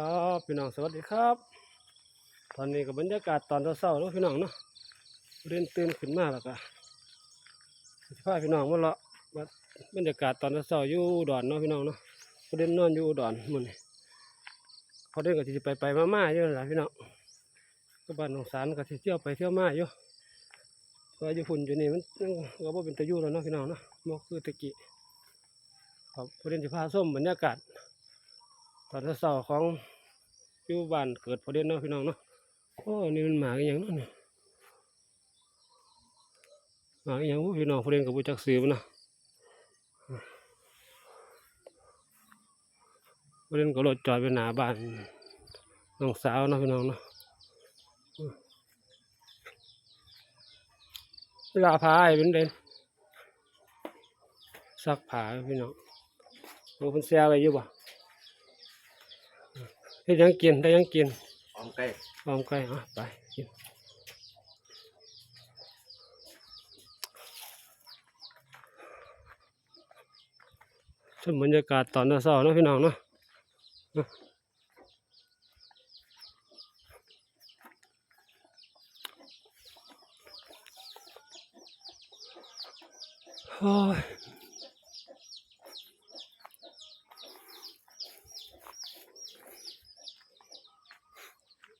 ครับพี่น้องสวัสดีครับ ตอนนี้กับบรรยากาศตอนเช้าๆแล้วพี่น้องเนาะเรียนตื่นขึ้นมาแล้วก็สิพาพี่น้องมาเลาะบรรยากาศตอนเช้าอยู่ดอนเนาะพี่น้องเนาะประเด็นนอนอยู่ดอนมื้อนี้พอเดินก็สิไปไปมาๆอยู่นั่นล่ะพี่น้องก็บ้านหนองสารก็เที่ยวไปเที่ยวมาอยู่ก็อยู่ฝุ่นอยู่นี่มันก็บ่เป็นตะยู่แล้วเนาะพี่น้องเนาะบ่คือตะกี้ครับประเด็นสิพาส้มบรรยากาศ ตอนเช้าๆของอยู่บ้านเกิดพอเด่นเนาะพี่น้องเนาะโอ้นี่มันหมาอย่างนั้นเนี่ยหมาอย่างวะพี่น้องพอเด่นกับบุจักซื้อมันนะพอเด่นก็รถจอดไปหน้าบ้านน้องสาวเนาะพี่น้องเนาะเวลาพาไอ้เป็นเด่นซักผ้าพี่น้องโอ้คนแซวไปอยู่บ่ ได้ยังกินได้ยังกินพร้อมใกล้พร้อมไก่อะไปกินชมบรรยากาศตอนเช้าๆเนาะพี่น้องเนาะอะโอ้ย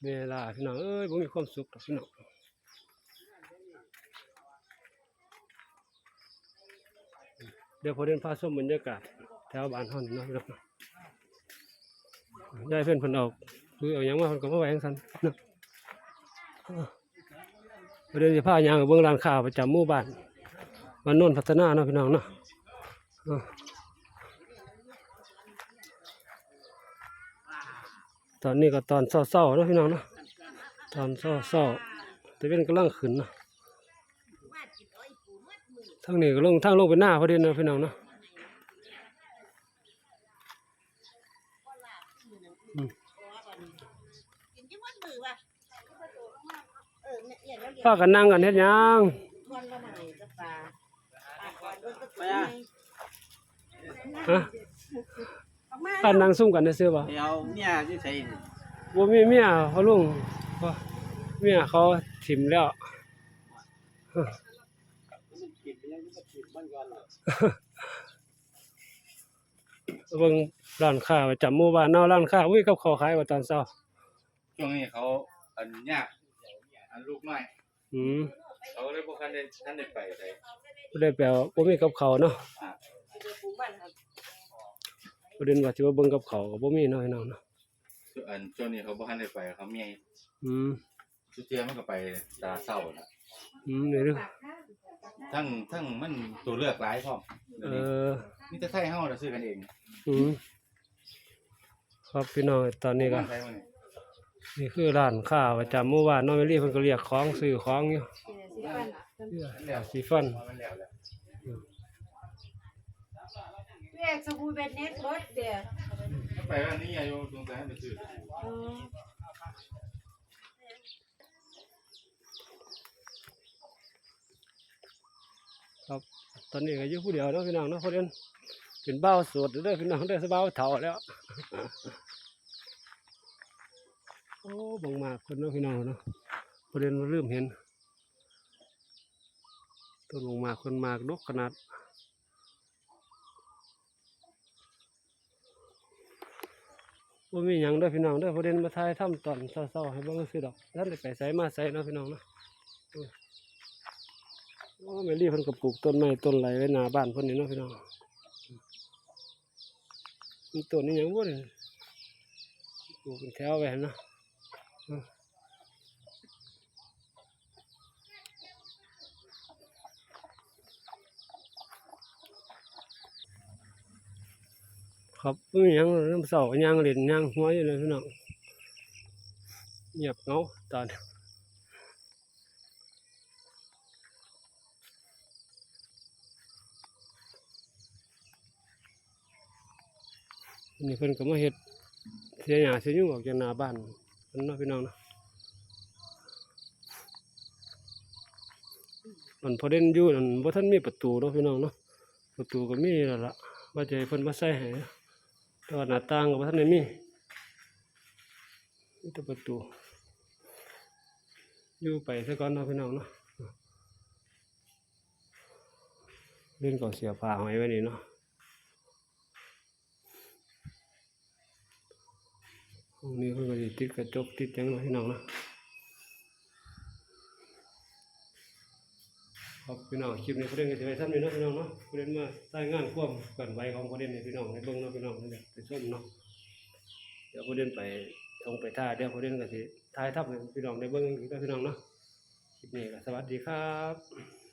เวลาพี่น้องเอ้ยผมมีความสุขกับพี่น้องเดี๋ยวพอเดินพาชมบรรยากาศแถวบ้านเฮานี่เนะพี่น้องเนาะยายเพิ่นเพิ่นออกคือเอาหยังมาเพิ่นก็มาไว้จังซั่นเนาะเดินสิพาย่างเบิ่งร้านค้าประจำหมู่บ้านบ้านน่นพัฒนาเนาะพี่น้องเนาะ อะตอนนี้ก็ตอนเช้าๆเนาะพี่น้องเนาะตอนเช้าๆแต่เป็นกำลังขึ้นเนาะทางนี้ก็ลงทางลงไปหน้าพอดีนะพี่น้องเนาะกินที่วัดมือว่ะเออเนี่ยอย่างนั้นเดียวพากันนั่งกันเฮ็ดยังทวนละ กับปลาปลาก่อนโดนตะกุยฮะออกมาพานั่งซุ่มกันซื่อๆบ่เดี๋ยวเนี่ยที่ใส่นี่บ่มีเมียเขาลุงบ่เมียเขาถิ่มแล้วกินไปยังก็กินบ้านก่อนเลยเบิ่งร้านค้าประจำหมู่บ้านเนาะร้านค้าอุ้ยกับข้าวขายว่าตอนเช้าช่วงนี้เขาอันยากอันลูกน้อยอืมเขาเลยพวกท่านได้ท่านได้ไปใส่บ่ได้แปลว่าบ่มีกับข้าวเนาะ ประเด็นว่าสิว่าเบิ่งกับข้าวก็บ่มีเนาะพี่น้องเนาะอันช่วงนี้เขาบ่ทันได้ไปเขาเมียอืมชุดเจียมันก็ไปตาเศร้าน่ะอืมนี่เด้อทั้งทั้งมันตัวเลือกหลายพร้อมเออมีแต่ไทยเฮาน่ะซื้อกันเองอืมครับพี่น้องตอนนี้ก็ ไทยมันนี่นี่คือร้านค้าประจำหมู่บ้านเนาะแม่ลี่เพิ่นก็เรียกของซื้อของอยู่สีฟันมันแล้วแหละ แยกสบู่เบ็ดเน็ตรถเดี๋ยวไปว่านี่อายุตรงต่ให้ไปซื้อครับ ตอนนี้ก็อยู่ผู้เดียวเนาะพี่น้องเนาะเพราะเด่นเป็นบ้าวโสดเด้อพี่น้องเด้อสบ้าเฒ่าแล้ว โอ้บังมากคนเนาะพี่น้องเนาะเพราะเด่นมาเริ่มเห็น ต้นบังมากคนมากดกขนาด ว่ามีหยังเด้อพี่น้องเด้อเพราะเดนมาทายถ้ำตอนเศร้าๆให้เบิ่งซื่อดอกท่านได้ไปใสมาใสเนาะพี่น้องเนาะโอ้แมรี่เพิ่นก็ปลูกต้นไม้ต้นไรไว้หน้าบ้านเพิ่นนี่เนาะพี่น้องมีต้นนี้หยังบ่เนี่ยปลูกเป็นแถวไว้หั่นเนาะ ครับบ่มียังน้ำเสาย่างเล่นย่างหัวอยู่เลยพี่น้องเงียบเงาตอนนนี้เพิ่นก็มาเฮ็ดเสียหญ้าเสียยุ่งออกจากหน้าบ้านเพิ่นเนาะพี่น้องนะมันพอเด่นอยู่นั่นบ่ทันมีประตูเนาะพี่น้องเนาะประตูก็มีแล้วล่ะว่าจะให้เพิ่นมาใส่ให้ แต่ว่าหน้าต่างก็บ่ทันได้มีนี่ตัวประตู อยู่ไปซะก่อนเนาะพี่น้องเนาะเล่นก่อเสียผ้าหอยไว้นี่เนาะห้องนี้เพิ่นก็สิติดกระจกติดยังเนาะพี่น้องเนาะ ครับพี่น้องคลิปนี้ประเด็นก็สิไว้ซ้นนี้เนาะพี่น้องเนาะประเด็นมาใต้งานความกันไหวของประเด็นให้พี่น้องในเบื้องเนาะพี่น้องเดี๋ยวไปส้มเนาะเดี๋ยวประเด็นไปทงไปท่าเดี๋ยวประเด็นก็สิถ่ายทับพี่น้องในเบิ่งอีกเนาะพี่น้องเนาะคลิปนี้ก็สวัสดีครับ